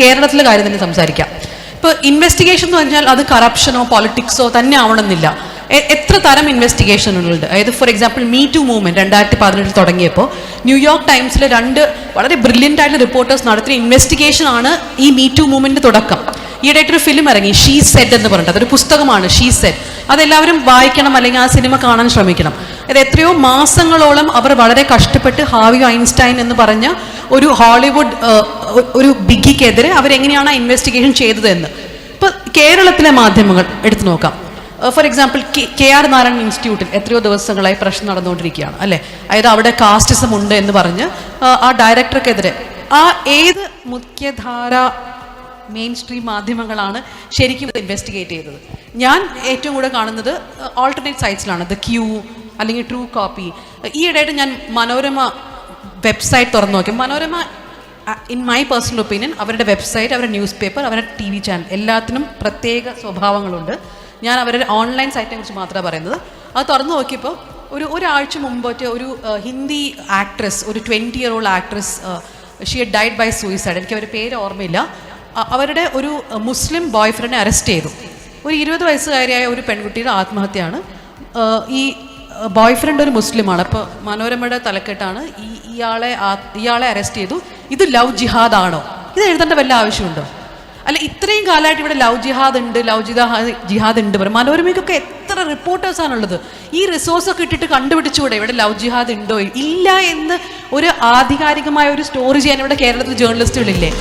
കേരളത്തിലെ കാര്യം തന്നെ സംസാരിക്കാം. ഇപ്പോൾ ഇൻവെസ്റ്റിഗേഷൻ എന്ന് പറഞ്ഞാൽ അത് കറപ്ഷനോ പോളിറ്റിക്സോ തന്നെ ആവണമെന്നില്ല. എത്ര തരം ഇൻവെസ്റ്റിഗേഷനുകളുണ്ട് അതായത് for example me too movement രണ്ടായിരത്തി പതിനെട്ടിൽ തുടങ്ങിയപ്പോൾ ന്യൂയോർക്ക് ടൈംസിലെ രണ്ട് വളരെ ബ്രില്യന്റ് ആയിട്ടുള്ള റിപ്പോർട്ടേഴ്സ് നടത്തിയ ഇൻവെസ്റ്റിഗേഷൻ ആണ് ഈ മീ ടു മൂവ്മെന്റ് തുടക്കം. ഈയിടെയായിട്ടൊരു ഫിലിം ഇറങ്ങി ഷീ സെറ്റ് എന്ന് പറഞ്ഞിട്ട്. അതൊരു പുസ്തകമാണ് ഷീ സെറ്റ് അതെല്ലാവരും വായിക്കണം അല്ലെങ്കിൽ ആ സിനിമ കാണാൻ ശ്രമിക്കണം. അത് എത്രയോ മാസങ്ങളോളം അവർ വളരെ കഷ്ടപ്പെട്ട് ഹാവി ഐൻസ്റ്റൈൻ എന്ന് പറഞ്ഞ ഒരു ഹോളിവുഡ് ഒരു ബിഗിക്കെതിരെ അവരെങ്ങനെയാണ് ആ ഇൻവെസ്റ്റിഗേഷൻ ചെയ്തത് എന്ന് ഇപ്പൊ കേരളത്തിലെ മാധ്യമങ്ങൾ എടുത്തു നോക്കാം. For example K R Narayanan ഇൻസ്റ്റിറ്റ്യൂട്ടിൽ എത്രയോ ദിവസങ്ങളായി പ്രശ്നം നടന്നുകൊണ്ടിരിക്കുകയാണ് അല്ലെ? അതായത് അവിടെ കാസ്റ്റിസം ഉണ്ട് എന്ന് പറഞ്ഞ് ആ, ആ ഡയറക്ടർക്കെതിരെ ആ ഏത് മുഖ്യധാര മെയിൻ സ്ട്രീം മാധ്യമങ്ങളാണ് ശരിക്കും ഇൻവെസ്റ്റിഗേറ്റ് ചെയ്തത്? ഞാൻ ഏറ്റവും കൂടുതൽ കാണുന്നത് ഓൾട്ടർനേറ്റ് സൈറ്റ്സിലാണ് ദ ക്യൂ അല്ലെങ്കിൽ ട്രൂ കോപ്പി ഈയിടെയായിട്ട് ഞാൻ മനോരമ വെബ്സൈറ്റ് തുറന്നു നോക്കി. Manorama in my personal opinion അവരുടെ വെബ്സൈറ്റ് അവരുടെ ന്യൂസ് പേപ്പർ അവരുടെ ടി വി ചാനൽ എല്ലാത്തിനും പ്രത്യേക സ്വഭാവങ്ങളുണ്ട്. ഞാൻ അവരുടെ ഓൺലൈൻ സൈറ്റിനെ കുറിച്ച് മാത്രമേ പറയുന്നത്. അത് തുറന്നു നോക്കിയപ്പോൾ ഒരു ഒരാഴ്ച മുമ്പോട്ട് ഒരു ഹിന്ദി ആക്ട്രസ് ഒരു twenty year old actress she she died by suicide എനിക്ക് അവരുടെ പേര് ഓർമ്മയില്ല. അവരുടെ ഒരു മുസ്ലിം ബോയ് ഫ്രണ്ടിനെ അറസ്റ്റ് ചെയ്തു. ഒരു ഇരുപത് വയസ്സുകാരിയായ ഒരു പെൺകുട്ടിയുടെ ആത്മഹത്യയാണ്. ഈ ബോയ് ഫ്രണ്ട് ഒരു മുസ്ലിമാണ്. അപ്പോൾ മനോരമയുടെ തലക്കെട്ടാണ് ഈ ഇയാളെ ഇയാളെ അറസ്റ്റ് ചെയ്തു. ഇത് ലവ് ജിഹാദ് ആണോ ഇത് എഴുതേണ്ട വല്ല ആവശ്യമുണ്ടോ? അല്ല ഇത്രയും കാലമായിട്ട് ഇവിടെ ലവ് ജിഹാദ് ഉണ്ട് ലവ് ജിഹാദ് ജിഹാദ് ഉണ്ട്. പറയും മനോരമയ്ക്കൊക്കെ എത്ര റിപ്പോർട്ടേഴ്സാണുള്ളത് ഈ റിസോഴ്സ് ഒക്കെ ഇട്ടിട്ട് കണ്ടുപിടിച്ചുകൂടെ ഇവിടെ ലവ് ജിഹാദ് ഉണ്ടോ? ഇല്ല എന്ന് ഒരു ആധികാരികമായ ഒരു സ്റ്റോറി ചെയ്യാൻ ഇവിടെ കേരളത്തിൽ ജേർണലിസ്റ്റുകളില്ലേ